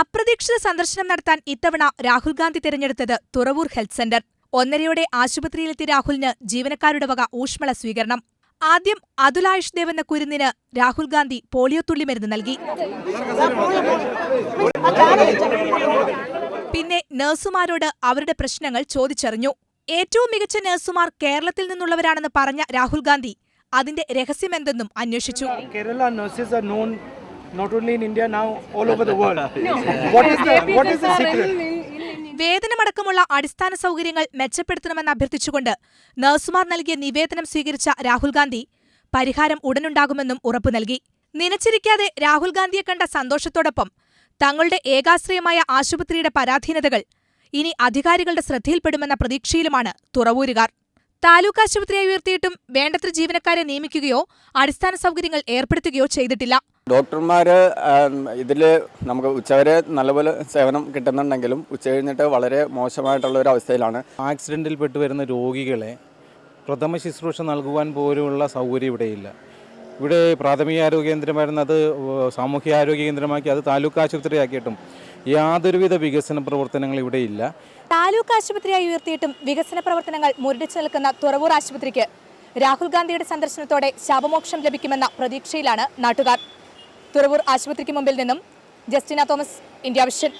അപ്രതീക്ഷിത സന്ദർശനം നടത്താൻ ഇത്തവണ രാഹുൽ ഗാന്ധി തിരഞ്ഞെടുത്തത് തുറവൂർ ഹെൽത്ത് സെന്റർ. ഒന്നരയോടെ ആശുപത്രിയിലെത്തിയ രാഹുലിന് ജീവനക്കാരുടെ വക ഊഷ്മള സ്വീകരണം. ആദ്യം അതുലായുഷ് ദേവ് എന്ന കുരുന്നിന് രാഹുൽ ഗാന്ധി പോളിയോ തുള്ളി മരുന്ന് നൽകി. പിന്നെ നഴ്സുമാരോട് അവരുടെ പ്രശ്നങ്ങൾ ചോദിച്ചറിഞ്ഞു. ഏറ്റവും മികച്ച നഴ്സുമാർ കേരളത്തിൽ നിന്നുള്ളവരാണെന്ന് പറഞ്ഞ രാഹുൽ ഗാന്ധി അതിന്റെ രഹസ്യമെന്തെന്നും അന്വേഷിച്ചു. Not only in India now, all over the world. what is the what is the secret? വേതനമടക്കമുള്ള അടിസ്ഥാന സൗകര്യങ്ങൾ മെച്ചപ്പെടുത്തണമെന്ന് അഭ്യർത്ഥിച്ചുകൊണ്ട് നഴ്സുമാർ നൽകിയ നിവേദനം സ്വീകരിച്ച രാഹുൽ ഗാന്ധി പരിഹാരം ഉടനുണ്ടാകുമെന്നും ഉറപ്പു നൽകി നിനച്ചിരിക്കാതെ രാഹുൽ ഗാന്ധിയെ കണ്ട സന്തോഷത്തോടൊപ്പം തങ്ങളുടെ ഏകാശ്രയമായ ആശുപത്രിയുടെ പരാധീനതകൾ ഇനി അധികാരികളുടെ ശ്രദ്ധയിൽപ്പെടുമെന്ന പ്രതീക്ഷയിലുമാണ് തുറവൂരുകാർ താലൂക്ക് ആശുപത്രിയായി ഉയർത്തിയിട്ടും വേണ്ടത്ര ജീവനക്കാരെ നിയമിക്കുകയോ അടിസ്ഥാന സൗകര്യങ്ങൾ ഏർപ്പെടുത്തുകയോ ചെയ്തിട്ടില്ല. ഡോക്ടർമാർ ഇതിൽ നമുക്ക് ഉച്ചവരെ നല്ലപോലെ സേവനം കിട്ടുന്നുണ്ടെങ്കിലും ഉച്ച കഴിഞ്ഞിട്ട് വളരെ മോശമായിട്ടുള്ള ഒരു അവസ്ഥയിലാണ്. ആക്സിഡന്റിൽ പെട്ട് വരുന്ന രോഗികളെ പ്രഥമ ശുശ്രൂഷ നൽകുവാൻ പോലുള്ള സൗകര്യം ഇവിടെയില്ല. ഇവിടെ പ്രാഥമിക ആരോഗ്യ കേന്ദ്രമായിരുന്നു അത് സാമൂഹ്യ ആരോഗ്യ കേന്ദ്രമാക്കി അത് താലൂക്ക് ആശുപത്രിയാക്കിയിട്ടും യാതൊരുവിധ വികസന പ്രവർത്തനങ്ങൾ ഇല്ല. താലൂക്ക് ആശുപത്രിയായി ഉയർത്തിയിട്ടും വികസന പ്രവർത്തനങ്ങൾ മുരടിച്ചു നിൽക്കുന്ന തുറവൂർ ആശുപത്രിക്ക് രാഹുൽ ഗാന്ധിയുടെ സന്ദർശനത്തോടെ ശാപമോക്ഷം ലഭിക്കുമെന്ന പ്രതീക്ഷയിലാണ് നാട്ടുകാർ. തുറവൂർ ആശുപത്രിക്ക് മുമ്പിൽ നിന്നും ജസ്റ്റിന തോമസ് ഇന്ത്യ വിഷൻ.